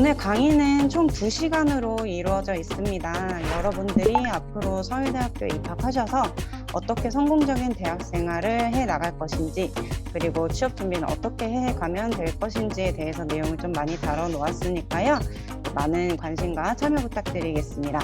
오늘 강의는 총 2시간으로 이루어져 있습니다. 여러분들이 앞으로 서울대학교에 입학하셔서 어떻게 성공적인 대학 생활을 해 나갈 것인지 그리고 취업 준비는 어떻게 해 가면 될 것인지에 대해서 내용을 좀 많이 다뤄 놓았으니까요. 많은 관심과 참여 부탁드리겠습니다.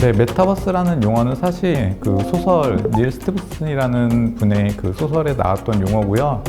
네, 메타버스라는 용어는 사실 그 소설 닐 스티븐슨이라는 분의 그 소설에 나왔던 용어고요.